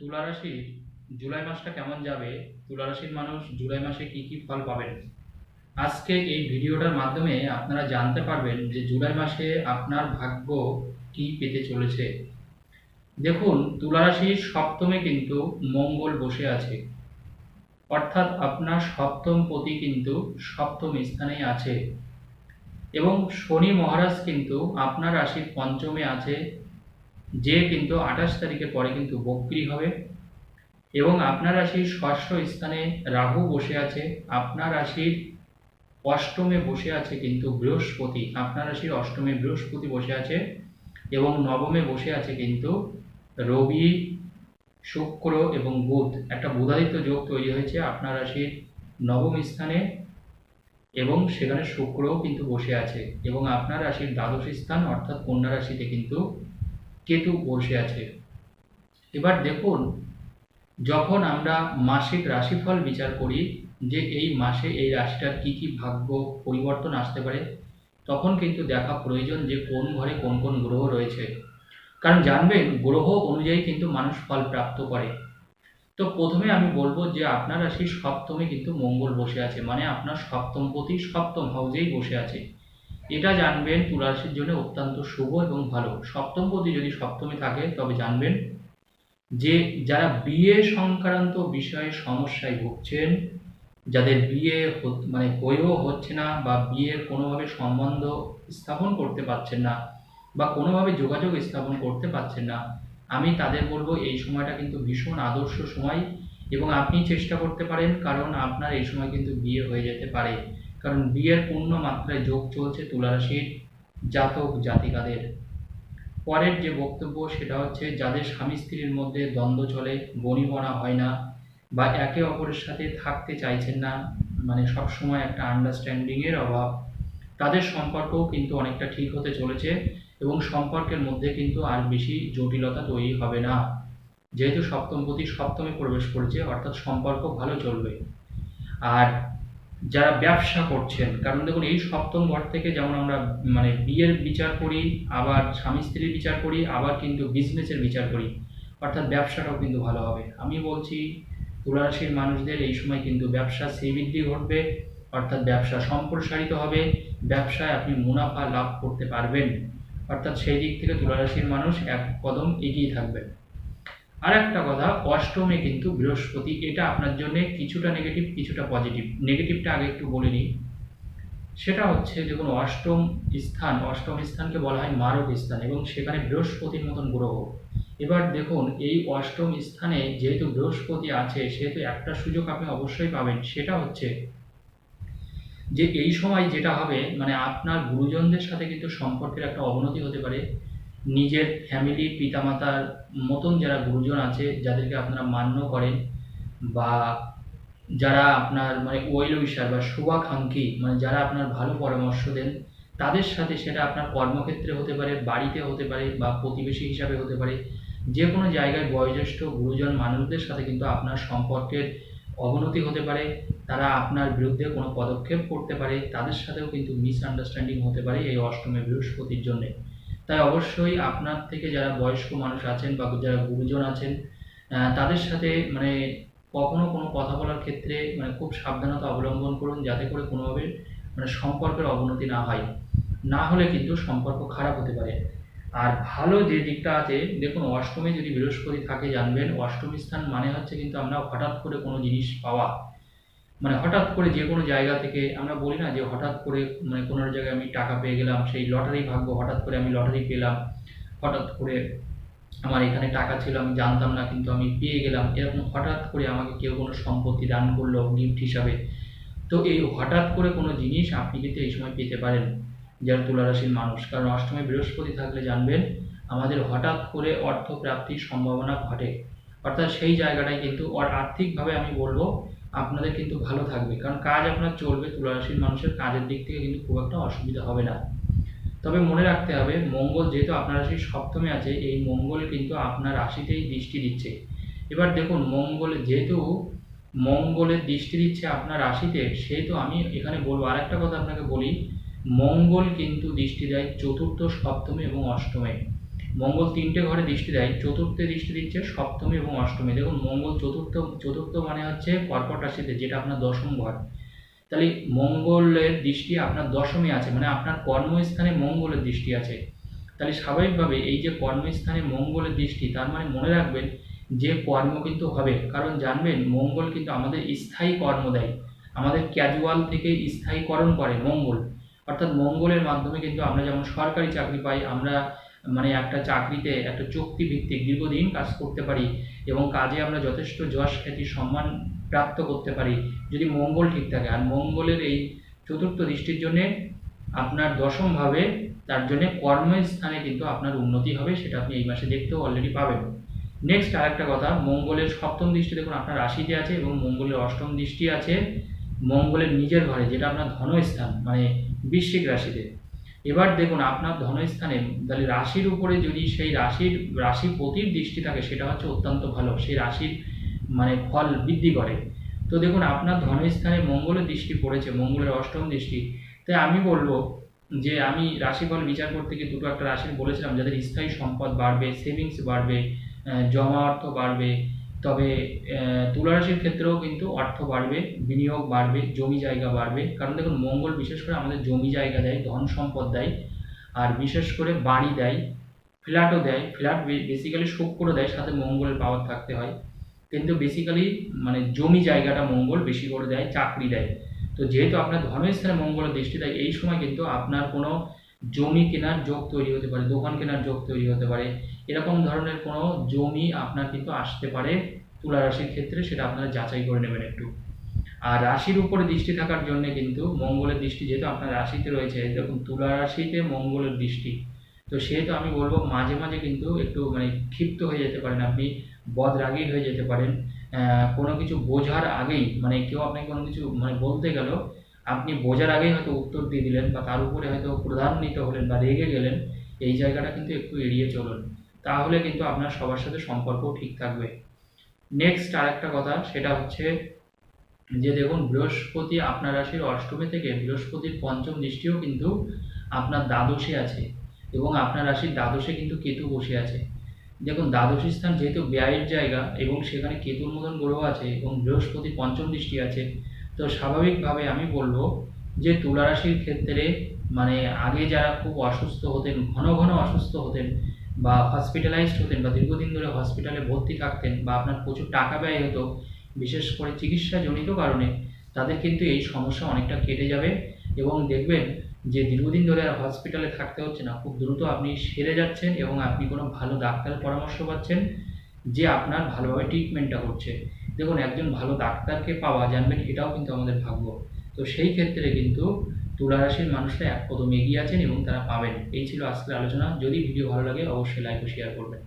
তুলা রাশির জুলাই মাসটা কেমন যাবে? তুলা রাশির মানুষ জুলাই মাসে কি কি ফল পাবেন? আজকে এই ভিডিওটার মাধ্যমে আপনারা জানতে পারবেন যে জুলাই মাসে আপনার ভাগ্য কি পেতে চলেছে। দেখুন তুলা রাশির সপ্তমে কিন্তু মঙ্গল বসে আছে। অর্থাৎ আপনার সপ্তম পতি কিন্তু সপ্তম স্থানেই আছে। এবং শনি মহারাজ কিন্তু আপনার রাশির পঞ্চমে আছে। যে কিন্তু আঠাশ তারিখের পরে কিন্তু বক্রি হবে। এবং আপনার রাশির ষষ্ঠ স্থানে রাহু বসে আছে। আপনার রাশির অষ্টমে বসে আছে কিন্তু বৃহস্পতি। আপনার রাশির অষ্টমে বৃহস্পতি বসে আছে এবং নবমে বসে আছে কিন্তু রবি, শুক্র এবং বুধ। একটা বুধাদিত্য যোগ তৈরি হয়েছে আপনার রাশির নবম স্থানে এবং সেখানে শুক্রও কিন্তু বসে আছে। এবং আপনার রাশির দ্বাদশ স্থান অর্থাৎ কন্যা রাশিতে কিন্তু কেতু বসে আছে। এবার দেখুন, যখন আমরা মাসিক রাশিফল বিচার করি, যে এই মাসে এই রাশিটার কি কি ভাগ্য পরিবর্তন আসতে পারে, তখন কিন্তু দেখা প্রয়োজন যে কোন ঘরে কোন কোন গ্রহ রয়েছে। কারণ জানবেন, গ্রহ অনুযায়ী কিন্তু মানুষ ফল প্রাপ্ত করে। তো প্রথমে আমি বলব যে আপনার রাশির সপ্তমে কিন্তু মঙ্গল বসে আছে মানে আপনার সপ্তমপতি সপ্তম হাউজেই বসে আছে। এটা জানবেন তুলা জন্য অত্যন্ত শুভ এবং ভালো। সপ্তম সপ্তমপতি যদি সপ্তমে থাকে, তবে জানবেন যে যারা বিয়ে সংক্রান্ত বিষয়ে সমস্যায় ভুগছেন, যাদের বিয়ে মানে হয়েও হচ্ছে না বা বিয়ের কোনোভাবে সম্বন্ধ স্থাপন করতে পারছেন না বা কোনোভাবে যোগাযোগ স্থাপন করতে পারছেন না, আমি তাদের বলব এই সময়টা কিন্তু ভীষণ আদর্শ সময় এবং আপনি চেষ্টা করতে পারেন কারণ আপনার এই সময় কিন্তু বিয়ে হয়ে যেতে পারে। কারণ বিয়ের পূর্ণ মাত্রায় যোগ চলছে তুলারাশির জাতক জাতিকাদের। পরের যে বক্তব্য সেটা হচ্ছে, যাদের স্বামী স্ত্রীর মধ্যে দ্বন্দ্ব চলে বনিবনা হয় না বা একে অপরের সাথে থাকতে চাইছেন না মানে সবসময় একটা আন্ডারস্ট্যান্ডিংয়ের অভাব, তাদের সম্পর্কও কিন্তু অনেকটা ঠিক হতে চলেছে এবং সম্পর্কের মধ্যে কিন্তু আর বেশি জটিলতা তৈরি হবে না। যেহেতু সপ্তমপতি সপ্তমে প্রবেশ করেছে, অর্থাৎ সম্পর্ক ভালো চলবে। আর যারা ব্যবসা করছেন, কারণ দেখুন এই সপ্তম ঘর থেকে যেমন আমরা মানে বিয়ের বিচার করি, আবার স্বামী স্ত্রীর বিচার করি, আবার কিন্তু বিজনেসের বিচার করি, অর্থাৎ ব্যবসাটাও কিন্তু ভালো হবে। আমি বলছি, তুলারাশির মানুষদের এই সময় কিন্তু ব্যবসা শ্রীবৃদ্ধি ঘটবে, অর্থাৎ ব্যবসা সম্প্রসারিত হবে, ব্যবসায় আপনি মুনাফা লাভ করতে পারবেন। অর্থাৎ সেই দিক থেকে তুলারাশির মানুষ এক কদম এগিয়ে থাকবেন আর একটা কথা, অষ্টমে কিন্তু বৃহস্পতি, এটা আপনার জন্য কিছুটা নেগেটিভ কিছুটা পজিটিভ নেগেটিভটা আগে একটু বলে নিই। সেটা হচ্ছে, দেখুন, অষ্টম স্থান, অষ্টম স্থানকে বলা হয় মারক স্থান এবং সেখানে বৃহস্পতির মতন গ্রহ। এবার দেখুন, এই অষ্টম স্থানে যেহেতু বৃহস্পতি আছে, সেহেতু একটা সুযোগ আপনি অবশ্যই পাবেন। সেটা হচ্ছে যে এই সময় যেটা হবে মানে আপনার গুরুজনদের সাথে কিন্তু সম্পর্কের একটা অবনতি হতে পারে। নিজের ফ্যামিলি পিতামাতার মতন যারা গুরুজন আছে, যাদেরকে আপনারা মান্য করেন বা যারা আপনার মানে ওয়েল উইশার বা শুভাকাঙ্ক্ষী মানে যারা আপনার ভালো পরামর্শ দেন, তাদের সাথে সেটা আপনার কর্মক্ষেত্রে হতে পারে, বাড়িতে হতে পারে বা প্রতিবেশী হিসাবে হতে পারে যে কোনো জায়গায় বয়োজ্যেষ্ঠ গুরুজন মানুষদের সাথে কিন্তু আপনার সম্পর্কের অবনতি হতে পারে, তারা আপনার বিরুদ্ধে কোনো পদক্ষেপ করতে পারে, তাদের সাথেও কিন্তু মিসআন্ডারস্ট্যান্ডিং হতে পারে এই অষ্টমে বৃহস্পতির জন্যে। তাই অবশ্যই আপনার থেকে যারা বয়স্ক মানুষ আছেন বা যারা গুরুজন আছেন তাদের সাথে মানে কখনো কোনো কথা বলার ক্ষেত্রে মানে খুব সাবধানতা অবলম্বন করুন যাতে করে কোনোভাবে মানে সম্পর্কের অবনতি না হয়। না হলে কিন্তু সম্পর্ক খারাপ হতে পারে। আর ভালো যে দিকটা আছে, দেখুন অষ্টমী যদি বৃহস্পতি থাকে জানবেন, অষ্টমী স্থান মানে হচ্ছে কিন্তু আমরা হঠাৎ করে কোনো জিনিস পাওয়া। মানে হঠাৎ করে যে কোনো জায়গা থেকে আমরা বলি না যে হঠাৎ করে মানে কোনো জায়গায় আমি টাকা পেয়ে গেলাম, সেই লটারি ভাগ্য হঠাৎ করে আমি লটারি পেলাম, হঠাৎ করে আমার এখানে টাকা ছিল, আমি জানতাম না কিন্তু আমি পেয়ে গেলাম, এরকম হঠাৎ করে আমাকে কেউ কোনো সম্পত্তি দান করল গিফট হিসাবে। তো এই হঠাৎ করে কোনো জিনিস আপনি কিন্তু এই সময় পেতে পারেন, যারা তুলারাশির মানুষ। কারণ অষ্টমে বৃহস্পতি থাকলে জানবেন, আমাদের হঠাৎ করে অর্থ প্রাপ্তির সম্ভাবনা ঘটে। অর্থাৎ সেই জায়গাটায় কিন্তু আর আর্থিকভাবে আমি বলব আপনাদের কিন্তু ভালো থাকবে। কারণ কাজ আপনার চলবে তুলারাশির মানুষের কাজের দিক থেকে কিন্তু খুব একটা অসুবিধা হবে না। তবে মনে রাখতে হবে, মঙ্গল যেহেতু আপনার রাশির সপ্তমে আছে, এই মঙ্গল কিন্তু আপনার রাশিতেই দৃষ্টি দিচ্ছে। এবার দেখুন, মঙ্গল যেহেতু, মঙ্গলের দৃষ্টি দিচ্ছে আপনার রাশিতে, সেহেতু আমি এখানে বলব, আরেকটা কথা আপনাকে বলি, মঙ্গল কিন্তু দৃষ্টি দেয় চতুর্থ, সপ্তমে এবং অষ্টমে। মঙ্গল তিনটে ঘরে দৃষ্টি দেয়, চতুর্থে দৃষ্টি দিচ্ছে সপ্তমী এবং অষ্টমী। দেখুন, মঙ্গল চতুর্থ চতুর্থ মানে হচ্ছে কর্কট রাশিতে, যেটা আপনার দশম ঘর। তাহলে মঙ্গলের দৃষ্টি আপনার দশমী আছে মানে আপনার কর্মস্থানে মঙ্গলের দৃষ্টি আছে। তাহলে স্বাভাবিকভাবে এই যে কর্মস্থানে মঙ্গলের দৃষ্টি, তার মানে মনে রাখবেন যে কর্ম কিন্তু হবে। কারণ জানবেন, মঙ্গল কিন্তু আমাদের স্থায়ী কর্ম দেয়। আমাদের ক্যাজুয়াল থেকে স্থায়ীকরণ করে মঙ্গল। অর্থাৎ মঙ্গলের মাধ্যমে কিন্তু আমরা যেমন সরকারি চাকরি পাই, আমরা মানে একটা চাকরিতে, একটা চুক্তি ভিত্তিক দীর্ঘদিন কাজ করতে পারি এবং কাজে আমরা যথেষ্ট যশ খ্যাতি, সম্মান প্রাপ্ত করতে পারি, যদি মঙ্গল ঠিক থাকে। আর মঙ্গলের এই চতুর্থ দৃষ্টির জন্যে আপনার দশমভাবে তার জন্য কর্মস্থানে কিন্তু আপনার উন্নতি হবে, সেটা আপনি এই মাসে দেখতেও অলরেডি পাবেন। নেক্সট আরেকটা কথা, মঙ্গলের সপ্তম দৃষ্টি দেখুন, আপনার রাশিতে আছে এবং মঙ্গলের অষ্টম দৃষ্টি আছে, মঙ্গলের নিজের ঘরে, যেটা আপনার ধনস্থান মানে বৃশ্চিক রাশিতে। এবার দেখুন, আপনার ধনস্থানে তাহলে রাশির উপরে যদি সেই রাশির, রাশি প্রতির দৃষ্টি থাকে, সেটা হচ্ছে অত্যন্ত ভালো। সেই রাশির মানে ফল বৃদ্ধি করে। তো দেখুন, আপনার ধনস্থানে মঙ্গলের দৃষ্টি পড়েছে, মঙ্গলের অষ্টম দৃষ্টি। তাই আমি বলব যে, আমি রাশিফল বিচার করতে গিয়ে দুটো একটা রাশির বলেছিলাম, যাদের স্থায়ী সম্পদ বাড়বে সেভিংস বাড়বে জমা অর্থ বাড়বে তবে তুলা রাশির ক্ষেত্রেও কিন্তু অর্থ বাড়বে, বিনিয়োগ বাড়বে, জমি জায়গা বাড়বে। কারণ দেখুন, মঙ্গল বিশেষ করে আমাদের জমি জায়গা দেয়, ধন সম্পদ দেয়, আর বিশেষ করে বাড়ি দেয়, ফ্ল্যাটও দেয়। ফ্ল্যাট বেসিক্যালি শুক্র দেয়, সাথে মঙ্গলের পাওয়ার থাকতে হয়। কিন্তু বেসিক্যালি মানে জমি জায়গাটা মঙ্গল বেশি করে দেয়, চাকরি দেয়। তো যেহেতু আপনার ধর্মের স্থানে মঙ্গলের দৃষ্টি দেয়, এই সময় কিন্তু আপনার কোনো জমি কেনার যোগ তৈরি হতে পারে, দোকান কেনার যোগ তৈরি হতে পারে, এরকম ধরনের কোনো জমি আপনার কিন্তু আসতে পারে তুলা রাশির ক্ষেত্রে, সেটা আপনারা যাচাই করে নেবেন একটু। আর রাশির উপরে দৃষ্টি থাকার জন্য কিন্তু মঙ্গলের দৃষ্টি যেহেতু আপনার রাশিতে রয়েছে, দেখুন তুলা রাশিতে মঙ্গলের দৃষ্টি। তো সেহেতু আমি বলব মাঝে মাঝে কিন্তু একটু মানে ক্ষিপ্ত হয়ে যেতে পারেন আপনি বদরাগী হয়ে যেতে পারেন। কোনো কিছু বোঝার আগেই মানে কেউ আপনাকে কোনো কিছু মানে বলতে গেল আপনি বোঝার আগেই হয়তো উত্তর দিয়ে দিলেন বা তার উপরে হয়তো প্রধান্বিত হলেন বা রেগে গেলেন, এই জায়গাটা কিন্তু একটু এড়িয়ে চলুন। তাহলে কিন্তু আপনার সবার সাথে সম্পর্ক ঠিক থাকবে। নেক্সট আরেকটা কথা, সেটা হচ্ছে যে দেখুন, বৃহস্পতি আপনার রাশির অষ্টমী থেকে বৃহস্পতির পঞ্চম দৃষ্টিও কিন্তু আপনার দ্বাদশে আছে এবং আপনার রাশির দ্বাদশে কিন্তু কেতু বসে আছে। দেখুন, দ্বাদশ স্থান যেহেতু ব্যয়ের জায়গা এবং সেখানে কেতুর মতন গ্রহ আছে এবং বৃহস্পতি পঞ্চম দৃষ্টি আছে তো স্বাভাবিকভাবে আমি বলব যে তুলা রাশির ক্ষেত্রে মানে আগে যারা খুব অসুস্থ হতেন, ঘন ঘন অসুস্থ হতেন বা হসপিটালাইজড হতেন বা দীর্ঘদিন ধরে হসপিটালে ভর্তি থাকতেন বা আপনার প্রচুর টাকা ব্যয় হতো, বিশেষ করে চিকিৎসাজনিত কারণে, তাদের কিন্তু এই সমস্যা অনেকটা কেটে যাবে এবং দেখবেন যে দীর্ঘদিন ধরে আর হসপিটালে থাকতে হচ্ছে না, খুব দ্রুত আপনি সেরে যাচ্ছেন এবং আপনি কোনো ভালো ডাক্তারের পরামর্শ পাচ্ছেন যে আপনার ভালোভাবে ট্রিটমেন্টটা করছে দেখুন, একজন ভালো ডাক্তারকে পাওয়া, জানবেন এটাও কিন্তু আমাদের ভাগ্য। তো সেই ক্ষেত্রে কিন্তু তুলা রাশির মানুষরা এক কদম এগিয়ে আছেন এবং তারা পাবেন। এই ছিল আজকের আলোচনা। যদি ভিডিও ভালো লাগে, অবশ্যই লাইক ও শেয়ার করবেন।